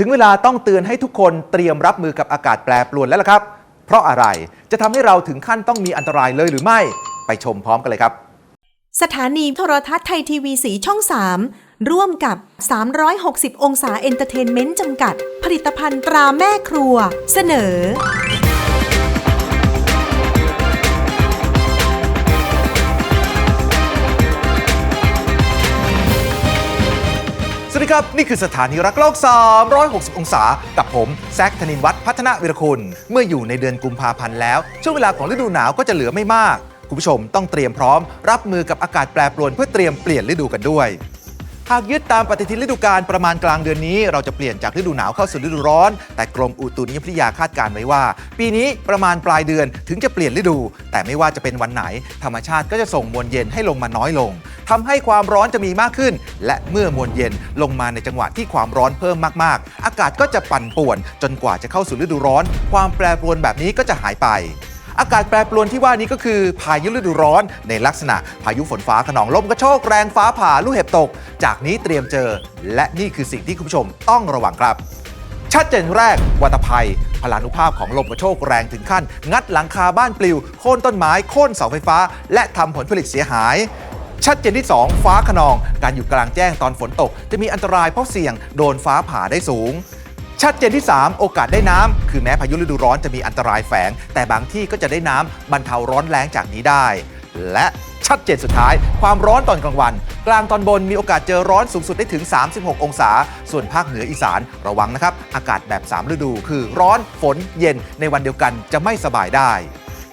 ถึงเวลาต้องเตือนให้ทุกคนเตรียมรับมือกับอากาศแปรปรวนแล้วล่ะครับ เพราะอะไรจะทำให้เราถึงขั้นต้องมีอันตรายเลยหรือไม่ ไปชมพร้อมกันเลยครับ สถานีโทรทัศน์ไทยทีวีสีช่อง 3 ร่วมกับ 360 องศาเอนเตอร์เทนเมนต์จำกัด ผลิตภัณฑ์ตราแม่ครัว เสนอ ดีครับ นี่คือสถานีรักโลก 360 องศา กับผมแซคธนินวัฒน์พัฒนาวิรคุณ เมื่ออยู่ในเดือนกุมภาพันธ์แล้ว ช่วงเวลาของฤดูหนาวก็จะเหลือไม่มาก คุณผู้ชมต้องเตรียมพร้อม รับมือกับอากาศแปรปรวนเพื่อเตรียมเปลี่ยนฤดูกันด้วยหากยึดตามปฏิทินฤดูกาลประมาณกลางเดือนนี้ เราจะเปลี่ยนจากฤดูหนาวเข้าสู่ฤดูร้อน แต่กรมอุตุนิยมวิทยาคาดการณ์ไว้ว่า ปีนี้ประมาณปลายเดือนถึงจะเปลี่ยนฤดู แต่ไม่ว่าจะเป็นวันไหน ธรรมชาติก็จะส่งมวลเย็นให้ลงมาน้อยลง ทำให้ความร้อนจะมีมากขึ้น และเมื่อมวลเย็นลงมาในจังหวะที่ความร้อนเพิ่มมากๆ อากาศก็จะปั่นป่วน จนกว่าจะเข้าสู่ฤดูร้อน ความแปรปรวนแบบนี้ก็จะหายไปอากาศแปรปรวนที่ว่านี้ก็คือพายุฤดูร้อนในลักษณะพายุฝนฟ้าขนองลมกระโชกแรงฟ้าผ่าลูกเห็บตก จากนี้เตรียมเจอ และนี่คือสิ่งที่คุณผู้ชมต้องระวังครับ ชัดเจนแรกวัตภัย พลานุภาพของลมกระโชกแรงถึงขั้น งัดหลังคาบ้านปลิว โค่นต้นไม้โค่นเสาไฟฟ้า และทำผลผลิตเสียหาย ชัดเจนที่ 2 ฟ้าขนอง การอยู่กลางแจ้งตอนฝนตก จะมีอันตรายเพราะเสี่ยงโดนฟ้าผ่าได้สูง ชัดเจนที่ 3 โอกาสได้น้ำคือแม้พายุฤดูร้อนจะมีอันตรายแฝง แต่บางที่ก็จะได้น้ำบรรเทาร้อนแรงจากนี้ได้ และชัดเจนสุดท้าย ความร้อนตอนกลางวัน กลางตอนบนมีโอกาสเจอร้อนสูงสุดได้ถึง 36 องศา ส่วนภาคเหนืออีสานระวังนะครับ อากาศแบบ 3 ฤดู คือร้อนฝนเย็นในวันเดียวกันจะไม่สบายได้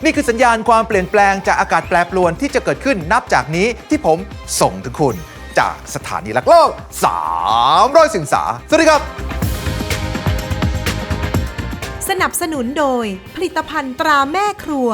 นี่คือสัญญาณความเปลี่ยนแปลงจากอากาศแปรปรวนที่จะเกิดขึ้นนับจากนี้ที่ผมส่งถึงคุณจากสถานีหลักโลก 300 สิงสา สวัสดีครับ สนับสนุนโดยผลิตภัณฑ์ตราแม่ครัว